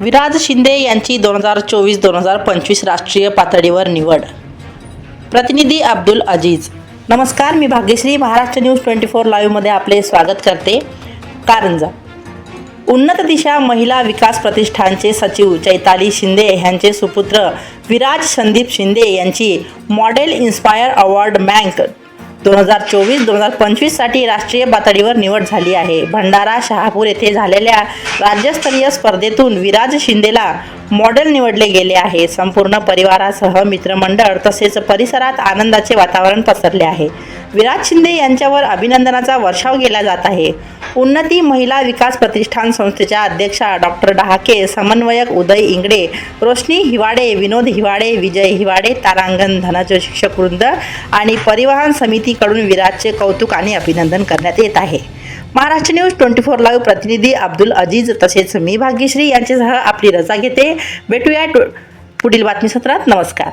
विराज शिंदे यांची दोन हजार चोवीस दोन हजार पंचवीस राष्ट्रीय पातळीवर निवड. प्रतिनिधी अब्दुल अजीज. नमस्कार मी Bhagyashree. Maharashtra news twenty four लाईव्हमध्ये आपले स्वागत करते. कारंजा. उन्नत दिशा महिला विकास प्रतिष्ठानचे सचिव चैताली शिंदे यांचे सुपुत्र विराज संदीप शिंदे यांची मॉडेल इन्स्पायर अवॉर्ड बँक दोन हजार चोवीस दोन हजार पंचवीससाठी राष्ट्रीय पातळीवर निवड झाली आहे. भंडारा शहापूर येथे झालेल्या राज्यस्तरीय स्पर्धेतून विराज शिंदेला मॉडेल निवडले गेले आहे. संपूर्ण परिवारासह मित्रमंडळ तसेच परिसरात आनंदाचे वातावरण पसरले आहे. विराज शिंदे यांच्यावर अभिनंदनाचा वर्षाव केला जात आहे. उन्नती महिला विकास प्रतिष्ठान संस्थेच्या अध्यक्षा डॉक्टर डहाके समन्वयक उदय इंगडे रोशनी हिवाडे विनोद हिवाडे विजय हिवाडे तारांगण धनाचे शिक्षक वृंद आणि परिवहन समितीकडून विराजचे कौतुक आणि अभिनंदन करण्यात येत आहे. Maharashtra news twenty four live प्रतिनिधी अब्दुल अजीज तसेच मी भाग्यश्री यांच्यासह आपली रजा घेते. भेटूया पुढील बातमीसत्रात. नमस्कार.